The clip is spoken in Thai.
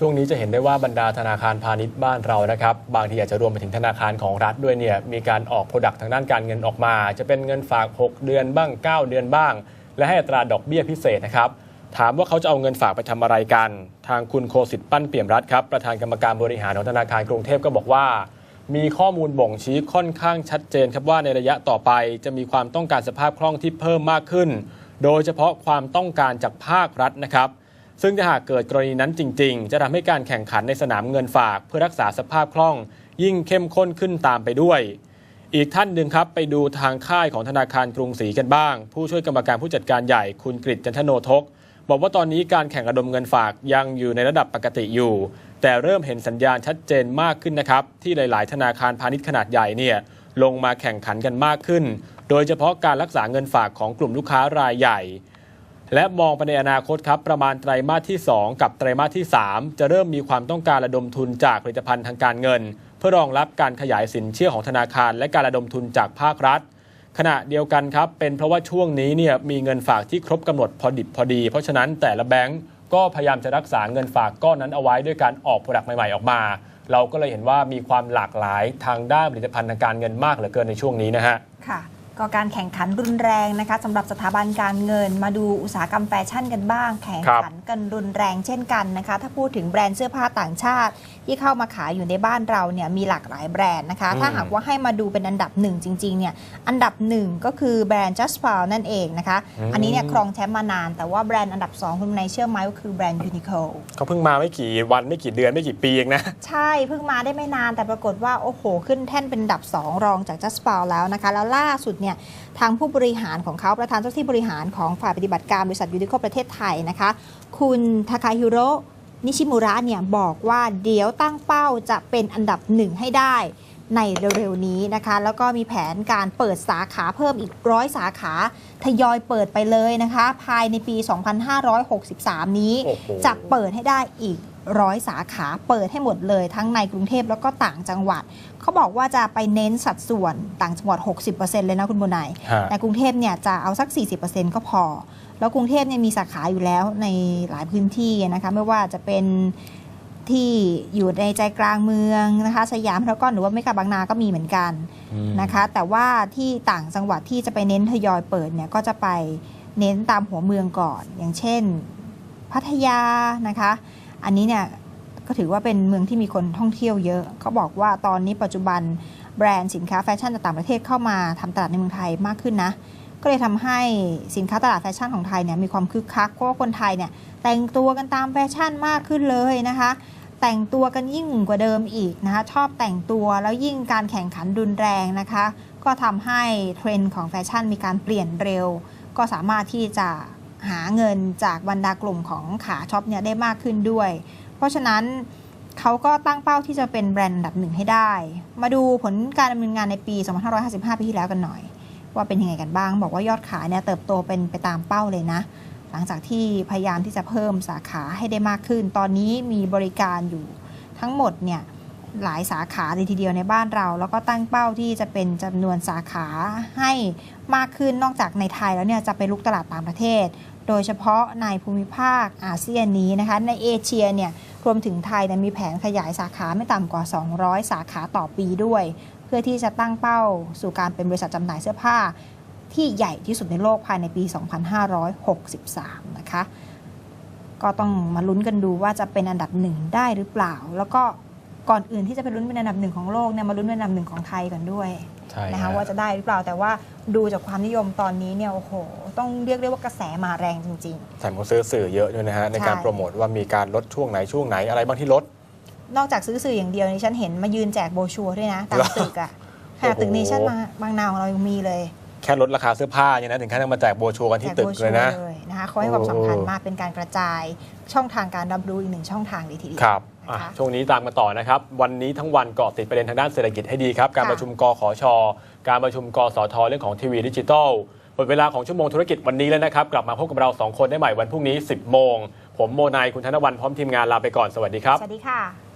ช่วงนี้จะเห็นได้ว่าบรรดาธนาคารพาณิชย์บ้านเรานะครับ บางทีอาจจะรวมไปถึงธนาคารของรัฐด้วยเนี่ยมีการออกโปรดักต์ทางด้านการเงินออกมา จะเป็นเงินฝาก 6 เดือนบ้าง 9 เดือนบ้าง และให้อัตราดอกเบี้ยพิเศษนะครับถามว่าเขาจะเอาเงินฝากไปทำอะไรกัน ทางคุณโคสิทธิ์ปั้นเปี่ยมรัฐครับประธานกรรมการบริหารของธนาคารกรุงเทพก็บอกว่า มีข้อมูลบ่งชี้ค่อนข้างชัดเจนครับว่าในระยะต่อไป จะมีความต้องการสภาพคล่องที่เพิ่มมากขึ้น โดยเฉพาะความต้องการจากภาครัฐนะครับ ซึ่งถ้าหากเกิดกรณีนั้นจริง ๆ จะทำให้การแข่งขันในสนามเงินฝากเพื่อรักษาสภาพคล่อง ยิ่งเข้มข้นขึ้นตามไปด้วย อีกท่านหนึ่งครับไปดูทางค่ายของธนาคารกรุงศรีกันบ้าง ผู้ช่วยกรรมการผู้จัดการใหญ่คุณกฤษจันทโนทก บอกว่าตอนนี้การแข่งระดมเงินฝากยังอยู่ในระดับปกติอยู่ แต่เริ่มเห็นสัญญาณชัดเจนมากขึ้นนะครับที่หลาย ๆ ธนาคารพาณิชย์ขนาดใหญ่เนี่ยลงมาแข่งขันกันมากขึ้น โดยเฉพาะการรักษาเงินฝากของกลุ่มลูกค้ารายใหญ่ และมองไปในอนาคตครับประมาณไตรมาสที่ 2 กับไตรมาสที่ 3 จะเริ่มมีความต้องการระดมทุนจากผลิตภัณฑ์ทางการเงิน เพื่อรองรับการขยายสินเชื่อของธนาคาร และการระดมทุนจากภาครัฐ ขณะเดียวกันครับเป็นเพราะว่าช่วงนี้เนี่ยมีเงินฝากที่ครบกำหนดพอดิบพอดี เพราะฉะนั้นแต่ละแบงก์ก็พยายามจะรักษาเงินฝากก้อนนั้นเอาไว้ด้วยการออกผลักใหม่ๆออกมา เราก็เลยเห็นว่ามีความหลากหลายทางด้านผลิตภัณฑ์ทางการเงินมากเหลือเกินในช่วงนี้นะฮะค่ะ ก็การแข่งขันรุนแรงนะคะสำหรับสถาบันการเงินมาดูอุตสาหกรรมแฟชั่นกันบ้าง แข่งขันกันรุนแรงเช่นกันนะคะ ถ้าพูดถึงแบรนด์เสื้อผ้าต่างชาติ ที่เข้ามาขายอยู่ในบ้านเราเนี่ยมีหลากหลายแบรนด์นะคะอืมถ้าหากว่าให้มาดูเป็นอันดับหนึ่งจริงๆเนี่ยอันดับหนึ่งก็คือแบรนด์ Just f o u นั่นเองนะคะ อันนี้เนี่ยครองแชมป์มานาน แต่ว่าแบรนด์อันดับสองคุณนายเชื่อไหมก็คือแบรนด์ Uniqlo เขาเพิ่งมาไม่กี่วันไม่กี่เดือนไม่กี่ปีเองนะใช่เพิ่งมาได้ไม่นานแต่ปรากฏว่าโอ้โหขึ้นแท่นเป็นอันดับ 2 รองจาก Just f o u แล้วนะคะ แล้วล่าสุดเนี่ยทางผู้บริหารของเขาประธานเจ้าหน้าที่บริหารของฝ่ายปฏิบัติการบริษัทยูนิโคประเทศไทยนะคะ คุณทาคาฮิโร่นิชิมุระเนี่ยบอกว่าเดี๋ยวตั้งเป้าจะเป็นอันดับหนึ่งให้ได้ในเร็วๆนี้นะคะ แล้วก็มีแผนการเปิดสาขาเพิ่มอีกร้อยสาขาทยอยเปิดไปเลยนะคะ ภายในปี 2563 นี้โอ้โหจะเปิดให้ได้อีกร้อยสาขาเปิดให้หมดเลยทั้งในกรุงเทพแล้วก็ต่างจังหวัด เขาบอกว่าจะไปเน้นสัดส่วนต่างจังหวัด 60%เลยนะคุณบุญนายฮะแต่กรุงเทพเนี่ยจะเอาสัก 40%ก็พอ แล้วกรุงเทพเนี่ยมีสาขาอยู่แล้วในหลายพื้นที่นะคะไม่ว่าจะเป็นที่อยู่ในใจกลางเมืองนะคะสยามพารากอนหรือว่าเมกะบางนาก็มีเหมือนกันอืมนะคะ แต่ว่าที่ต่างจังหวัดที่จะไปเน้นทยอยเปิดเนี่ยก็จะไปเน้นตามหัวเมืองก่อน อย่างเช่น พัทยานะคะ อันนี้เนี่ยก็ถือว่าเป็นเมืองที่มีคนท่องเที่ยวเยอะเขาบอกว่าตอนนี้ปัจจุบันแบรนด์สินค้าแฟชั่นจากต่างประเทศเข้ามาทำตลาดในเมืองไทยมากขึ้นนะ ก็เลยทำให้สินค้าตลาดแฟชั่นของไทยเนี่ยมีความคึกคักเพราะว่าคนไทยเนี่ยแต่งตัวกันตามแฟชั่นมากขึ้นเลยนะคะ แต่งตัวกันยิ่งกว่าเดิมอีกนะคะชอบแต่งตัวแล้วยิ่งการแข่งขันรุนแรงนะคะ ก็ทำให้เทรนด์ของแฟชั่นมีการเปลี่ยนเร็ว ก็สามารถที่จะ หาเงินจากบรรดากลุ่มของขาช็อปเนี่ยได้มากขึ้นด้วย เพราะฉะนั้นเขาก็ตั้งเป้าที่จะเป็นแบรนด์อันดับหนึ่งให้ได้ มาดูผลการดำเนินงานในปี 2555 ปีที่แล้วกันหน่อย ว่าเป็นยังไงกันบ้าง บอกว่ายอดขายเนี่ยเติบโตเป็นไปตามเป้าเลยนะ หลังจากที่พยายามที่จะเพิ่มสาขาให้ได้มากขึ้น ตอนนี้มีบริการอยู่ทั้งหมดเนี่ย หลายสาขาเลยทีเดียวในบ้านเรา แล้วก็ตั้งเป้าที่จะเป็นจำนวนสาขาให้มากขึ้นนอกจากในไทยแล้วเนี่ยจะไปลุกตลาดต่างประเทศ โดยเฉพาะในภูมิภาคอาเซียนนี้นะคะ ในเอเชียเนี่ยรวมถึงไทยเนี่ยมีแผนขยายสาขาไม่ต่ำกว่า 200 สาขาต่อปีด้วย เพื่อที่จะตั้งเป้าสู่การเป็นบริษัทจำหน่ายเสื้อผ้า ที่ใหญ่ที่สุดในโลกภายในปี 2563 นะคะก็ต้องมาลุ้นกันดูว่าจะเป็นอันดับหนึ่งได้หรือเปล่า แล้วก็ ก่อนอื่นที่จะเป็นลุ้นเป็นอันดับหนึ่งของโลกเนี่ยมาลุ้นเป็นอันดับหนึ่งของไทยกันด้วยใช่นะคะฮะ ว่าจะได้หรือเปล่าแต่ว่าดูจากความนิยมตอนนี้เนี่ยโอ้โห ต้องเรียกได้ว่ากระแสมาแรงจริง แถมเขาซื้อสื่อเยอะด้วยนะฮะ ในการใช่โปรโมทว่ามีการลดช่วงไหนช่วงไหนอะไรบ้างที่ลด ๆ นอกจากซื้อสื่ออย่างเดียวนี่ฉันเห็นมายืนแจกโบรชัวร์ด้วยนะตามเหรอตึกอะขนาดตึกโอ้โหนี้ฉันมาบางนาของเรายังมีเลยแค่ลดราคาเสื้อผ้าเนี่ยนะถึงขั้นต้องมาแจกโบรชัวร์กันที่ตึกเลยนะเลยนะคะเขาให้ความสำคัญโอ้มากเป็นการกระจายช่องทางการรับรู้อีกหนึ่งช่องทางเลยทีเดียวครับนะคะอะช่วงนี้ตามกันต่อนะครับ วันนี้ทั้งวันเกาะติดประเด็นทางด้านเศรษฐกิจให้ดีครับ การค่ะประชุมกขช การประชุมกสทเรื่องของทีวีดิจิทัลหมดเวลาของชั่วโมงธุรกิจวันนี้แล้วนะครับ กลับมาพบกับเรา 2 คนได้ใหม่วันพรุ่งนี้ 10 โมง ผมโมนายคุณธนวันพร้อมทีมงานลาไปก่อนสวัสดีครับ สวัสดีค่ะ